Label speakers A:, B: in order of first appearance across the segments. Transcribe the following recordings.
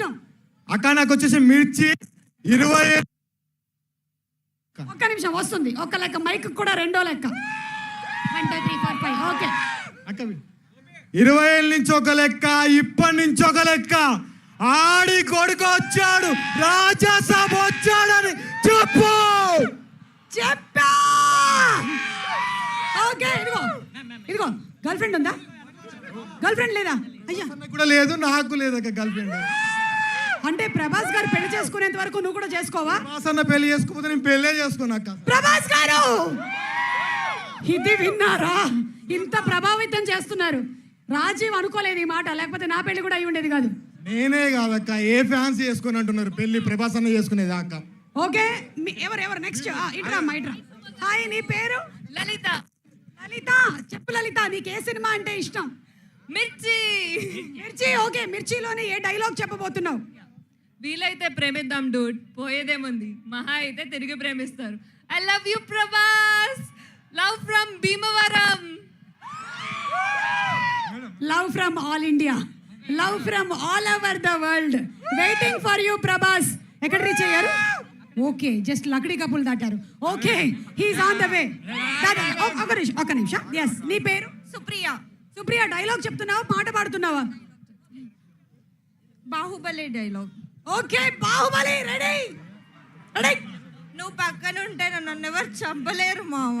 A: ఇష్టం.
B: అక్క నాకు వచ్చేసి మిర్చి ఇరవై
A: ఒక్క నిమిషం వస్తుంది. ఒక్క లెక్క మైక్ కూడా రెండో లెక్క. One two three four five okay.
B: అక్క ఇరవై ఏళ్ళ నుంచి ఒక లెక్క ఇప్పటి నుంచి ఒక లెక్క. ఆడి కొడుకు వచ్చాడు రాజాసాబ్ వచ్చాడని చెప్పు.
A: చెప్పా. ఓకే ఇదిగో. ఇదిగో గర్ల్ ఫ్రెండ్ ఉందా? గర్ల్ ఫ్రెండ్ లేదా? అయ్యా.
B: కూడా లేదు నాకు లేదు అక్క గర్ల్ ఫ్రెండ్.
A: అంటే ప్రభాస్ గారు పెళ్ళి చేసుకునేంత వరకు నువ్వు కూడా చేసుకోవా?
B: వాసన్న పెళ్ళి చేసుకోకపోతే నేను పెళ్ళే చేసుకోను అక్క.
A: ప్రభాస్ గారు! ఇది విన్నారా? ఇంత ప్రభావితం చేస్తున్నారు. రాజీవ్ అనుకోలేదు ఈ మాట లేకపోతే నా పెళ్ళి కూడా అయి ఉండేది కాదు.
B: నేనే కాదక్క ఏ ఫ్యాన్స్ చేసుకుని అంటున్నారు పెళ్ళి ప్రభాస్ అన్న చేసుకునేది అక్క?
A: ఓకే మీ- ఎవరు ఎవరు నెక్స్ట్ ఇట్రా అమ్మా ఇట్రా. హాయ్ నీ పేరు?
C: లలిత.
A: లలిత? చెప్పు లలిత నీకు ఏ సినిమా అంటే ఇష్టం?
C: మిర్చి.
A: మిర్చి ఓకే మిర్చిలోని ఏ డైలాగ్ చెప్పబోతున్నావు?
C: వీలైతే ప్రేమిద్దాం డూడ్ పోయేదేముంది? మహా అయితే తిరిగి ప్రేమిస్తారు. I love you Prabhas love from Bhimavaram
A: love from all India love from all over the world waiting for you Prabhas ఎక్కడ రీచ్ అయ్యారు? ఓకే జస్ట్ లకడీ couple దాటారు. Okay he's on the way ఒక నిమిషం ఒక నిమిషం. ఎస్ నీ పేరు?
C: Supriya.
A: Supriya dialogue చెప్తున్నావా? పాట పాడుతున్నావా?
C: Baahubali dialogue
A: okay Baahubali ready. Ready.
C: నువ్వు పక్కన ఉంటే నన్ను ఎవరు చంపలేరు మామ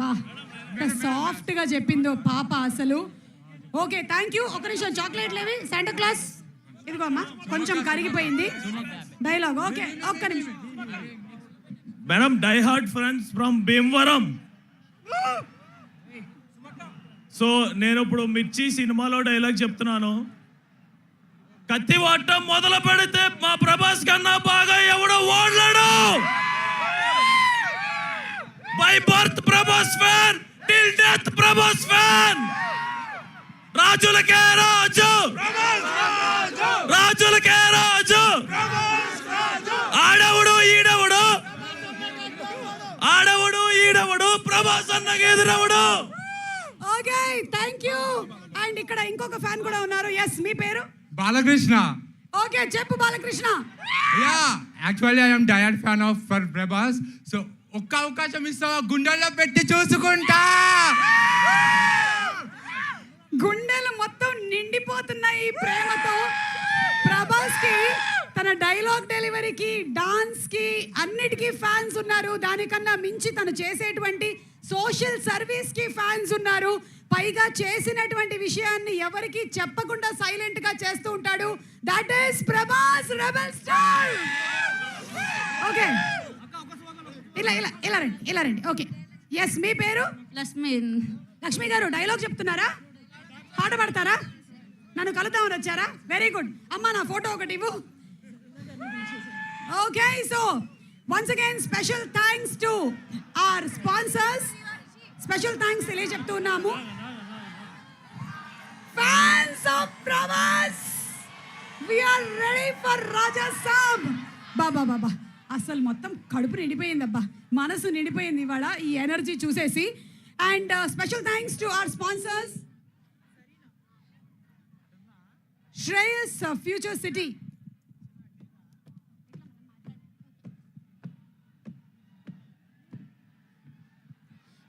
A: బా సాఫ్ట్గా చెప్పిందో పాప అసలు. Okay thank you. ఒక నిమిషం చాక్లెట్లు ఏవి శాంటా క్లాస్ ఇదిగో అమ్మా కొంచెం కరిగిపోయింది. డైలాగ్ ఓకే ఒక్క నిమిషం.
D: Madam die heart friends from Bhimavaram. So నేను ఇప్పుడు మిర్చి సినిమాలో డైలాగ్ చెప్తున్నాను. కత్తి వాడటం మొదలు పెడితే మా ప్రభాస్ కన్నా బాగా ఎవడో ఓడలేడు. By birth Prabhas fan till death Prabhas fan. రాజులకే రాజు. రాజులకే రాజు. ఆడవుడు ఈడవుడు. ఆడవుడు ఈడవుడు ప్రభాస్ అన్నకి ఎదురవుడు
A: ఓకే థ్యాంక్ యూ అండ్ ఇక్కడ ఇంకొక ఫ్యాన్ కూడా ఉన్నారు. ఎస్ మీ పేరు?
E: బాలకృష్ణ.
A: ఓకే చెప్పు Balakrishna.
E: Ya actually I'm diet fan of for Prabhas. So ఒక్క అవకాశం ఇస్తావా? గుండెల్లో పెట్టి చూసుకుంటా.
A: గుండెలు మొత్తం నిండిపోతున్నాయి ప్రేమతో. ప్రభాస్కి తన డైలాగ్ డెలివరీకి డాన్స్కి అన్నిటికీ ఫ్యాన్స్ ఉన్నారు. దానికన్నా మించి తను చేసేటువంటి సోషల్ సర్వీస్కి ఫ్యాన్స్ ఉన్నారు. పైగా చేసినటువంటి విషయాన్ని ఎవరికి చెప్పకుండా సైలెంట్గా చేస్తూ ఉంటాడు. That is Prabhas rebel star okay ఇలా ఇలా ఇలా రండి ఇలా రండి. ఓకే ఎస్ మీ పేరు?
C: లక్ష్మి.
A: లక్ష్మి గారు డైలాగ్ చెప్తున్నారా? పాట పాడతారా? నన్ను కలుద్దామని వచ్చారా? వెరీ గుడ్ అమ్మా నా ఫోటో ఒకటి ఇవ్వు. Okay so once again special thanks to our sponsors special thanks తెలియజెప్తున్నాము Prabhas! We're ready for Raja Baba Baba అసలు మొత్తం కడుపు నిండిపోయిందబ్బా మనసు నిండిపోయింది ఇవాళ ఈ ఎనర్జీ చూసేసి. And special thanks to our sponsors Shreyas future city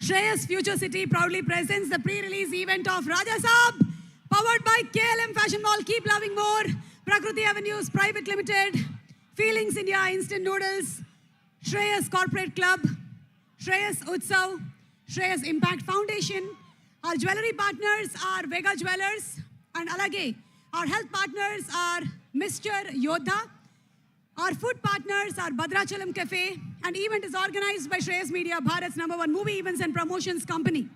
A: Shreyas Future City proudly presents the pre-release event of Raja Saab, powered by KLM Fashion Mall. Keep loving more. Prakriti Avenues Private Limited, Feelings India Instant Noodles, Shreyas Corporate Club, Shreyas Utsav, Shreyas Impact Foundation. Our jewelry partners are Vega Jewelers and Alage. Our health partners are Mr. Yodha. Our food partners are Badrachalam Cafe. and event is organized by Shreyas Media, Bharat's number one movie events and promotions company.